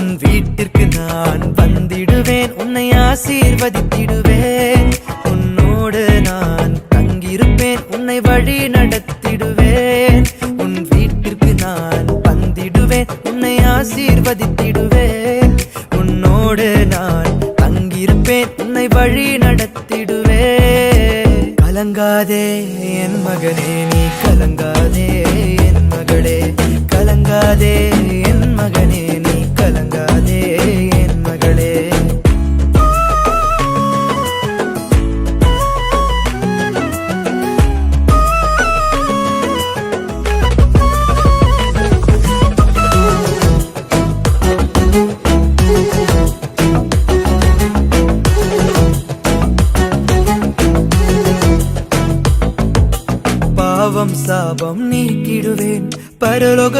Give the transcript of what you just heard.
உன் வீட்டிற்கு நான் வந்திடுவேன். உன்னை ஆசீர்வதித்திடுவேன். உன்னோடு நான் தங்கியிருப்பேன். உன்னை வழி நடத்திடுவேன். உன் வீட்டிற்கு நான் வந்திடுவேன். உன்னை ஆசீர்வதித்திடுவேன். உன்னோடு நான் தங்கியிருப்பேன். உன்னை வழி நடத்திடுவேன். கலங்காதே என் மகனே நீ கலங்காதே. പാപം സാപം നീക്കിടുവേൻ. പരലോക